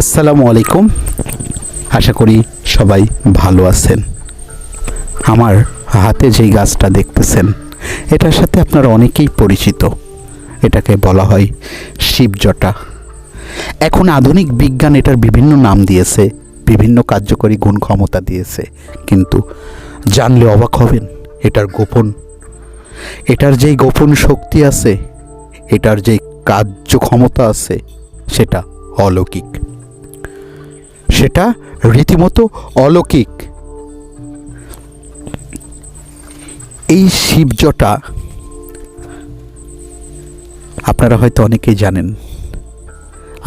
আসসালামু আলাইকুম। আশা করি সবাই ভালো আছেন। আমার হাতে যেই গাছটা দেখতেছেন, এটার সাথে আপনারা অনেকেই পরিচিত। এটাকে বলা হয় শিবজটা। এখন আধুনিক বিজ্ঞান এটার বিভিন্ন নাম দিয়েছে, বিভিন্ন কার্যকরী গুণ ক্ষমতা দিয়েছে। কিন্তু জানলে অবাক হবেন, এটার গোপন, এটার যেই গোপন শক্তি আছে, এটার যেই কার্য ক্ষমতা আছে, সেটা অলৌকিক। সেটা রীতিমতো অলৌকিক। এই শিবজটা আপনারা হয়তো অনেকেই জানেন,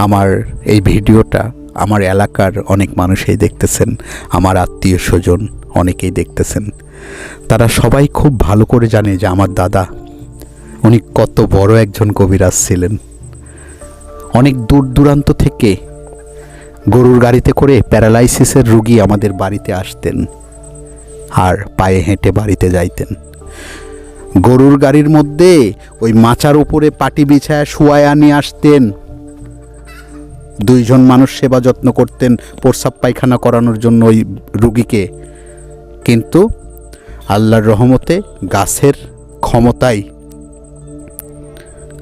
আমার এই ভিডিওটা আমার এলাকার অনেক মানুষই দেখতেছেন, আমার আত্মীয় স্বজন অনেকেই দেখতেছেন। তারা সবাই খুব ভালো করে জানে যে আমার দাদা, উনি কত বড় একজন কবিরাজ ছিলেন। অনেক দূর দূরান্ত থেকে গরুর গাড়িতে করে প্যারালাইসিসের রুগী আমাদের বাড়িতে আসতেন আর পায়ে হেঁটে বাড়িতে যাইতেন। গরুর গাড়ির মধ্যে ওই মাচার উপরে পাটি বিছায় শুয়ায় নিয়ে আসতেন। দুইজন মানুষ সেবা যত্ন করতেন প্রস্রাব পায়খানা করানোর জন্য ওই রুগীকে। কিন্তু আল্লাহর রহমতে গাছের ক্ষমতায়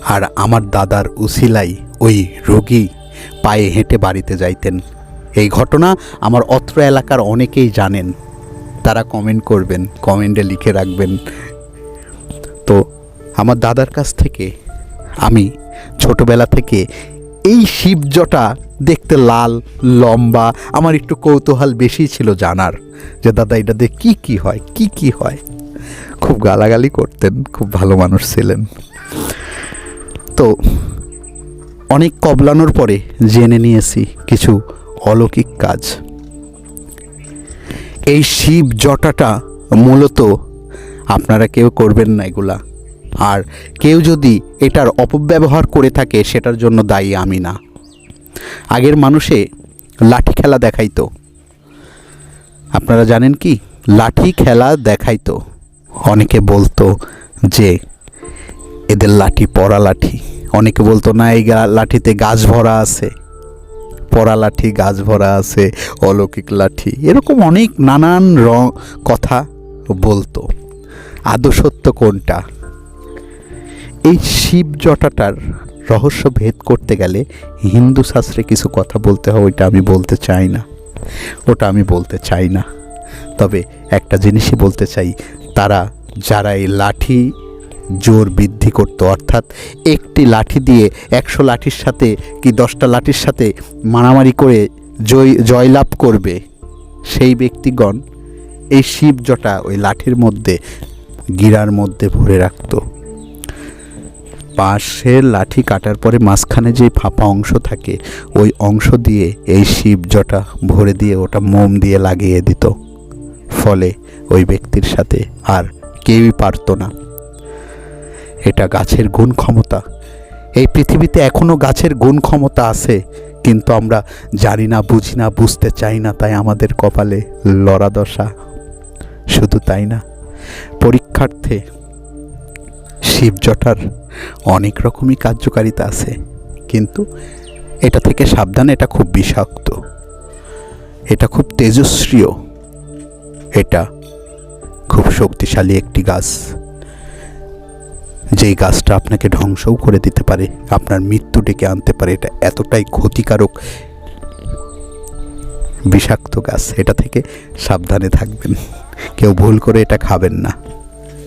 আর আমার দাদার উসিলাই ওই রোগী পায়ে হেঁটে বাড়িতে যাইতেন। এই ঘটনা আমার অত্র এলাকার অনেকেই জানেন। তারা কমেন্ট করবেন কমেন্টে লিখে রাখবেন। তো আমার দাদার কাছ থেকে আমি ছোটবেলা থেকে এই শিবজটা দেখতে লাল, লম্বা, আমার একটু কৌতূহল বেশি ছিল জানার যে, দাদা, এটা দিয়ে কী কী হয়? কি কি হয়? খুব গালাগালি করতেন, খুব ভালো মানুষ ছিলেন। তো অনেক কবলানোর পরে জেনে নিয়েছি কিছু অলৌকিক কাজ। এই শিব জটাটা মূলত আপনারা কেউ করবেন না এগুলা। আর কেউ যদি এটার অপব্যবহার করে থাকে, সেটার জন্য দায়ী আমি না। আগের মানুষে লাঠি খেলা দেখাইতো। আপনারা জানেন কি? লাঠি খেলা দেখাইতো। অনেকে বলতো যে, এদের লাঠি পড়া লাঠি অনেকে বলতো, না, এই লাঠিতে গাছ ভরা আছে। পড়া লাঠি, গাছ ভরা আছে, অলৌকিক লাঠি। এরকম অনেক নানান রং কথা বলতো। আদৌ সত্য কোনটা? এই শিব জটাটার রহস্য ভেদ করতে গেলে হিন্দু শাস্ত্রে কিছু কথা বলতে হয়, ওইটা আমি বলতে চাই না। ওটা আমি বলতে চাই না। তবে একটা জিনিসই বলতে চাই, তারা যারা এই লাঠি জোর বৃদ্ধি করত। অর্থাৎ একটি লাঠি দিয়ে একশো লাঠির সাথে কি দশটা লাঠির সাথে মারামারি করে জয়, জয়লাভ করবে সেই ব্যক্তিগণ এই শিব জটা ওই লাঠির মধ্যে, গিরার মধ্যে ভরে রাখতো। বাঁশের লাঠি কাটার পরে মাঝখানে যে ফাঁপা অংশ থাকে, ওই অংশ দিয়ে এই শিব জটা ভরে দিয়ে ওটা মোম দিয়ে লাগিয়ে দিত। ফলে ওই ব্যক্তির সাথে আর কেউই পারতো না। এটা গাছের গুণ ক্ষমতা এই পৃথিবীতে এখনও গাছের গুণ ক্ষমতা আছে, কিন্তু আমরা জানি না, বুঝি না, বুঝতে চাই না, তাই আমাদের কপালে লড়া দশা। শুধু তাই না, পরীক্ষার্থে শিবজটার অনেক রকমই কার্যকারিতা আছে, কিন্তু এটা থেকে সাবধান, এটা খুব বিষাক্ত। এটা খুব তেজস্ক্রিয়। এটা খুব শক্তিশালী একটি গাছ। যেই গাছটা আপনাকে ধ্বংসও করে দিতে পারে, আপনার মৃত্যু ডেকে আনতে পারে, এটা এতটাই ক্ষতিকারক, বিষাক্ত গাছ, এটা থেকে সাবধানে থাকবেন। কেউ ভুল করে এটা খাবেন না।